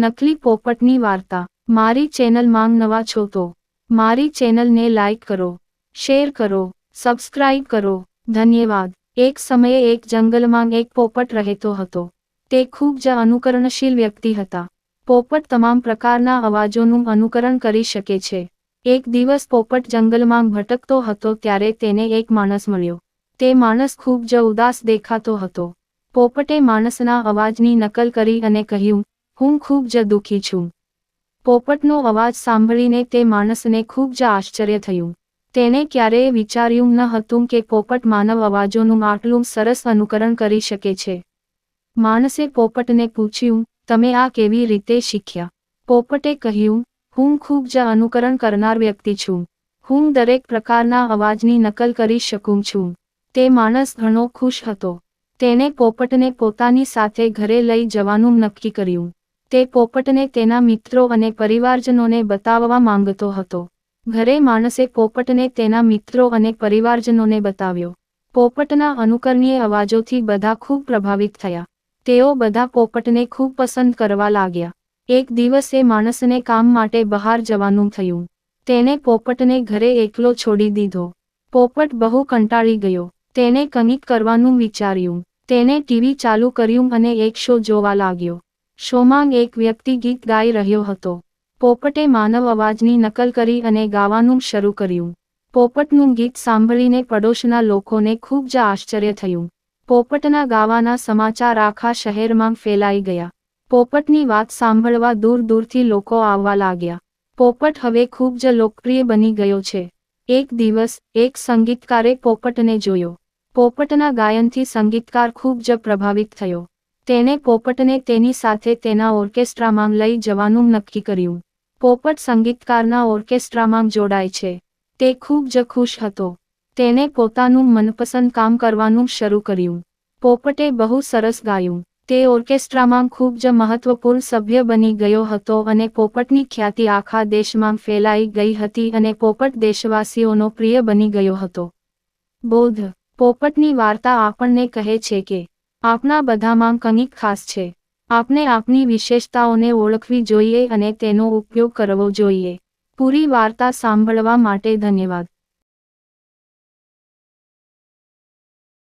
નકલી પોપટની વાર્તા. મારી ચેનલ માંગ નવા છો તો મારી ચેનલને લાઇક કરો શેર કરો સબસ્ક્રાઇબ કરો. ધન્યવાદ. એક સમયે એક જંગલમાં એક પોપટ રહેતો હતો. તે ખૂબ જ અનુકરણશીલ વ્યક્તિ હતા. પોપટ તમામ પ્રકારના અવાજોનું અનુકરણ કરી શકે છે. એક દિવસ પોપટ જંગલમાં ભટકતો હતો ત્યારે તેને એક માણસ મળ્યો. તે માણસ ખૂબ જ ઉદાસ દેખાતો હતો. પોપટે માણસના અવાજની નકલ કરી અને કહ્યું હું ખૂબ જ દુઃખી છું. પોપટનો અવાજ સાંભળીને તે માણસને ખૂબ જ આશ્ચર્ય થયું. તેણે ક્યારેય વિચાર્યું ન હતું કે પોપટ માનવ અવાજોનું આટલું સરસ અનુકરણ કરી શકે છે. માણસે પોપટને પૂછ્યું, તમે આ કેવી રીતે શીખ્યા? પોપટે કહ્યું, હું ખૂબ જ અનુકરણ કરનાર વ્યક્તિ છું. હું દરેક પ્રકારના અવાજની નકલ કરી શકું છું. તે માણસ ઘણો ખુશ હતો. તેણે પોપટને પોતાની સાથે ઘરે લઈ જવાનું નક્કી કર્યું. તે પોપટને તેના મિત્રો અને પરિવારજનોને બતાવવા માંગતો હતો. ઘરે માણસે પોપટને તેના મિત્રો અને પરિવારજનોને બતાવ્યો. પોપટના અનુકરણીય અવાજોથી બધા ખૂબ પ્રભાવિત થયા. તેઓ બધા પોપટને ખૂબ પસંદ કરવા લાગ્યા. એક દિવસે માણસને કામ માટે બહાર જવાનું થયું. તેને પોપટને ઘરે એકલો છોડી દીધો. પોપટ બહુ કંટાળી ગયો. તેને કંઈક કરવાનું વિચાર્યું. તેને ટીવી ચાલુ કર્યું અને એક શો જોવા લાગ્યો. શોમાં એક વ્યક્તિ ગીત ગાઈ રહ્યો હતો. પોપટે માનવ અવાજની નકલ કરી અને ગાવાનું શરૂ કર્યું. પોપટનું ગીત સાંભળીને પડોશના લોકોને ખૂબ જ આશ્ચર્ય થયું. પોપટના ગાવાના સમાચાર આખા શહેરમાં ફેલાઈ ગયા. પોપટની વાત સાંભળવા દૂર દૂરથી લોકો આવવા લાગ્યા. પોપટ હવે ખૂબ જ લોકપ્રિય બની ગયો છે. એક દિવસ, એક સંગીતકારે પોપટને જોયો. પોપટના ગાયનથી સંગીતકાર ખૂબ જ પ્રભાવિત થયો. તેણે પોપટને તેની સાથે તેના ઓર્કેસ્ટ્રામાં લઈ જવાનું નક્કી કર્યું. પોપટ સંગીતકારના ઓર્કેસ્ટ્રામાં જોડાય છે. તે ખૂબ જ ખુશ હતો. તેને પોતાનું મનપસંદ કામ કરવાનું શરૂ કર્યું. પોપટે બહુ સરસ ગાયું. તે ઓર્કેસ્ટ્રામાં ખૂબ જ મહત્વપૂર્ણ સભ્ય બની ગયો હતો અને પોપટની ખ્યાતિ આખા દેશમાં ફેલાઈ ગઈ હતી અને પોપટ દેશવાસીઓનો પ્રિય બની ગયો હતો. બોધ. પોપટની વાર્તા આપણને કહે છે કે આપના બધામાં કંઈક ખાસ છે. આપને આપની વિશેષતાઓને ઓળખવી જોઈએ અને તેનો ઉપયોગ કરવો જોઈએ. પૂરી વાર્તા સાંભળવા માટે ધન્યવાદ.